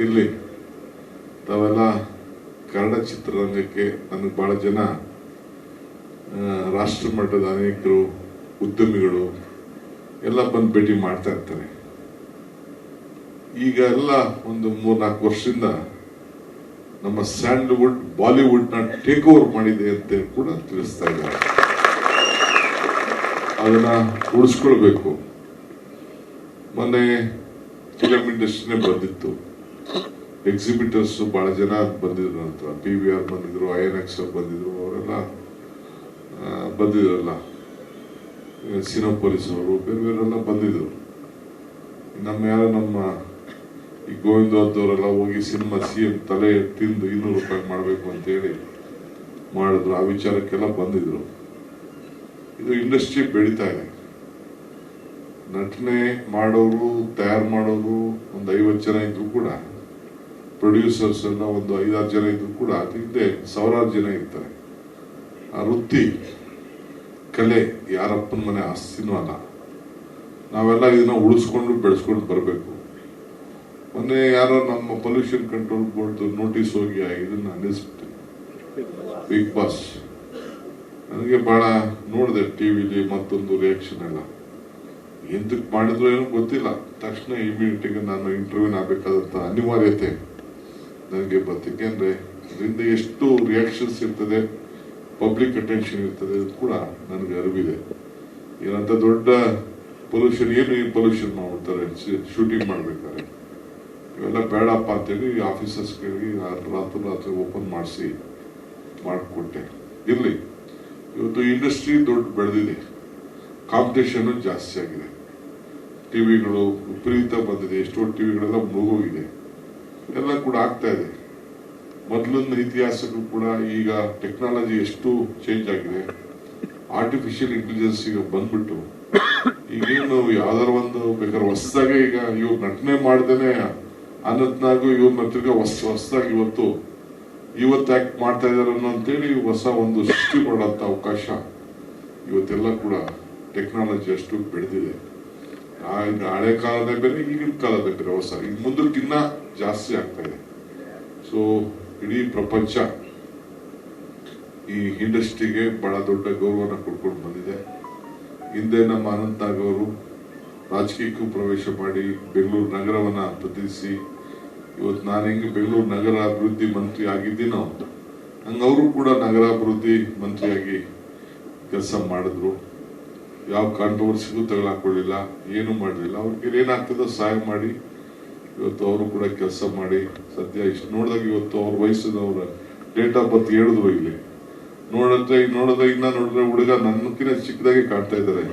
ಇರಲಿ. ತಾವೆಲ್ಲ ಕನ್ನಡ ಚಿತ್ರರಂಗಕ್ಕೆ ನನಗೆ ಬಹಳ ಜನ ರಾಷ್ಟ್ರ ಮಟ್ಟದ ಅನೇಕರು, ಉದ್ಯಮಿಗಳು ಎಲ್ಲ ಬಂದು ಭೇಟಿ ಮಾಡ್ತಾ ಇರ್ತಾರೆ. ಈಗ ಎಲ್ಲ ಒಂದು ಮೂರ್ನಾಲ್ಕು ವರ್ಷದಿಂದ ನಮ್ಮ ಸ್ಯಾಂಡಲ್ವುಡ್ ಬಾಲಿವುಡ್ನ ಟೇಕ್ ಓವರ್ ಮಾಡಿದೆ ಅಂತ ಕೂಡ ತಿಳಿಸ್ತಾ ಇದ್ದಾರೆ. ಅದನ್ನ ಉಳಿಸ್ಕೊಳ್ಬೇಕು. ಮೊನ್ನೆ ಫಿಲಮ್ ಇಂಡಸ್ಟ್ರಿನೇ ಬಂದಿತ್ತು. ಎಕ್ಸಿಬಿಟರ್ಸ್ ಬಹಳ ಜನ ಬಂದಿದ್ರು ಅಂತ. ಪಿ ವಿ ಆರ್ ಬಂದಿದ್ರು ಐ ಎನ್ ಎಕ್ಸ್ ಬಂದಿದ್ರು, ಅವರೆಲ್ಲ ಬಂದಿದ್ರಲ್ಲ. ಪೊಲೀಸ್ ಅವರು, ಬೇರೆ ಬೇರೆಲ್ಲ ಬಂದಿದ್ರು. ನಮ್ಮ ಯಾರೋ ನಮ್ಮ ಈ ಗೋವಿಂದವರೆಲ್ಲ ಹೋಗಿ ಸಿನಿಮಾ ಸಿ ಎಂ ತಲೆ ತಿಂದು ಇನ್ನೂರು ರೂಪಾಯಿ ಮಾಡಬೇಕು ಅಂತ ಹೇಳಿ ಮಾಡಿದ್ರು. ಆ ವಿಚಾರಕ್ಕೆಲ್ಲ ಬಂದಿದ್ರು. ಇದು ಇಂಡಸ್ಟ್ರಿ ಬೆಳೀತಾ ಇದೆ. ನಟನೆ ಮಾಡೋರು, ತಯಾರು ಮಾಡೋರು, ಒಂದು ಐವತ್ತು ಜನ ಇದ್ರು ಕೂಡ ಪ್ರೊಡ್ಯೂಸರ್ಸ್ ಎಲ್ಲ ಒಂದು ಐದಾರು ಜನ ಇದ್ರು ಕೂಡ ಹಿಂದೆ ಸಾವಿರಾರು ಜನ ಇರ್ತಾರೆ. ಆ ವೃತ್ತಿ, ಕಲೆ ಯಾರಪ್ಪನ ಮನೆ ಆಸ್ತಿನೂ ಅಲ್ಲ. ನಾವೆಲ್ಲ ಇದನ್ನ ಉಳಿಸ್ಕೊಂಡು ಬೆಳೆಸ್ಕೊಂಡು ಬರಬೇಕು. ಮೊನ್ನೆ ಯಾರೋ ನಮ್ಮ ಪೊಲ್ಯೂಷನ್ ಕಂಟ್ರೋಲ್ ಬೋರ್ಡ್ ನೋಟಿಸ್ ಹೋಗಿ ಇದನ್ನ ನಿಲ್ಲಿಸ್ಬಿಟ್ಟು ಬಿಗ್ ಬಾಸ್ ನನಗೆ ಬಹಳ ನೋಡಿದೆ ಟಿವಿಲಿ ಮತ್ತೊಂದು ರಿಯಾಕ್ಷನ್ ಎಲ್ಲ. ಎಂತಕ್ಕೆ ಮಾಡಿದ್ರು ಏನೋ ಗೊತ್ತಿಲ್ಲ. ತಕ್ಷಣ ಇಮಿಡಿಯೇಟ್ ನಾನು ಇಂಟರ್ವ್ಯೂನ್ ಆಗ್ಬೇಕಾದಂತ ಅನಿವಾರ್ಯತೆ. ನನಗೆ ಬಂತು ಯಾಕೆಂದ್ರೆ ಅದರಿಂದ ಎಷ್ಟು ರಿಯಾಕ್ಷನ್ಸ್ ಇರ್ತದೆ ಪಬ್ಲಿಕ್ ಅಟೆನ್ಷನ್ ಇರ್ತದೆ ಕೂಡ ನನಗೆ ಅರಿವಿದೆ. ಏನಂತ ದೊಡ್ಡ ಪೊಲ್ಯೂಷನ್ ಏನು ಈ ಪೊಲ್ಯೂಷನ್ ಮಾಡ್ಬಿಡ್ತಾರೆ? ಶೂಟಿಂಗ್ ಮಾಡ್ಬೇಕಾದ್ರೆ. ಇವೆಲ್ಲ ಬೇಡಪ್ಪ ಅಂತೇಳಿ ಆಫೀಸರ್ಸ್ಗಳಿಗೆ ರಾತ್ರಿ ರಾತ್ರಿ ಓಪನ್ ಮಾಡಿಸಿ, ಮಾಡಿಕೊಟ್ಟೆ. ಇರಲಿ. ಇವತ್ತು ಇಂಡಸ್ಟ್ರಿ ದೊಡ್ಡ ಬೆಳೆದಿದೆ. ಕಾಂಪಿಟೇಷನ್ ಜಾಸ್ತಿ ಆಗಿದೆ. ಟಿವಿಗಳು ವಿಪರೀತ ಬಂದಿದೆ. ಎಷ್ಟೋ ಟಿವಿಗಳೆಲ್ಲ ಮುಳುಗೋಗಿದೆ. ಎಲ್ಲ ಕೂಡ ಆಗ್ತಾ ಇದೆ. ಮೊದಲಿನ ಇತಿಹಾಸಕ್ಕೂ ಕೂಡ ಈಗ ಟೆಕ್ನಾಲಜಿ ಎಷ್ಟು ಚೇಂಜ್ ಆಗಿದೆ. ಆರ್ಟಿಫಿಷಿಯಲ್ ಇಂಟೆಲಿಜೆನ್ಸ್ ಈಗ ಬಂದ್ಬಿಟ್ಟು ಈಗೇನು ಯಾವ್ದಾರ ಒಂದು ಬೇಕಾದ್ರೆ ಹೊಸದಾಗೆ ಈಗ ಇವ್ರು ನಟನೆ ಮಾಡ್ದೇನೆ ಅನ್ನತ್ನಾಗೂ ಇವ್ರನ್ನ ತಿರ್ಗಾ ಹೊಸ, ಹೊಸದಾಗಿ ಇವತ್ತು ಇವತ್ತು ಆಕ್ಟ್ ಮಾಡ್ತಾ ಇದಾರೆ ಅನ್ನೋ ಅಂತೇಳಿ ಹೊಸ ಒಂದು ಸೃಷ್ಟಿ ಮಾಡೋಂಥ ಅವಕಾಶ ಇವತ್ತೆಲ್ಲ ಕೂಡ ಟೆಕ್ನಾಲಜಿ ಅಷ್ಟು ಬೆಳೆದಿದೆ. ಹಳೆ ಕಾಲದ ಬೇರೆ ಈಗಿನ ಕಾಲದ ಬೇರೆ ಹೊಸ. ಈಗ ಮುಂದಕ್ಕಿನ್ನ ಜಾಸ್ತಿ ಆಗ್ತಾ ಇದೆ. ಸೊ ಇಡೀ ಪ್ರಪಂಚ ಈ ಇಂಡಸ್ಟ್ರಿಗೆ ಬಹಳ ದೊಡ್ಡ ಗೌರವನ ಕೊಡ್ಕೊಂಡು ಬಂದಿದೆ. ಹಿಂದೆ ನಮ್ಮ ಅನಂತನಾಗ್ ಅವರು ರಾಜಕೀಯಕ್ಕೂ ಪ್ರವೇಶ ಮಾಡಿ ಬೆಂಗಳೂರು ನಗರವನ್ನ ಪ್ರತಿನಿಧಿಸಿ, ಇವತ್ತು ನಾನು ಹೆಂಗೆ ಬೆಂಗಳೂರು ನಗರ ಅಭಿವೃದ್ಧಿ ಮಂತ್ರಿ ಆಗಿದ್ದೀನೋ ಹಂಗ ಅವರು ಕೂಡ ನಗರಾಭಿವೃದ್ಧಿ ಮಂತ್ರಿಯಾಗಿ ಕೆಲಸ ಮಾಡಿದ್ರು. ಯಾವ ಕಾಂಟ್ರವರ್ಸಿಗೂ ತಗೊಳಕೊಳ್ಳಿಲ್ಲ ಏನು ಮಾಡಲಿಲ್ಲ. ಅವ್ರಿಗೆ ಏನಾಗ್ತದೋ ಸಹಾಯ ಮಾಡಿ ಇವತ್ತು ಅವರು ಕೂಡ ಕೆಲಸ ಮಾಡಿ ಸದ್ಯ ಇಷ್ಟು ನೋಡಿದಾಗ ಇವತ್ತು ಅವ್ರ ವಯಸ್ಸಿನವ್ರ ಡೇಟ್ ಆಫ್ ಬರ್ತ್ ಹೇಳಿದ್ರು ಇಲ್ಲಿ. ನೋಡಿದ್ರೆ ನೋಡಿದ್ರೆ ಇನ್ನ ನೋಡಿದ್ರೆ ಹುಡುಗ ನನ್ನಕ್ಕಿಂತ ಚಿಕ್ಕದಾಗಿ ಕಾಣ್ತಾ ಇದ್ದಾರೆ.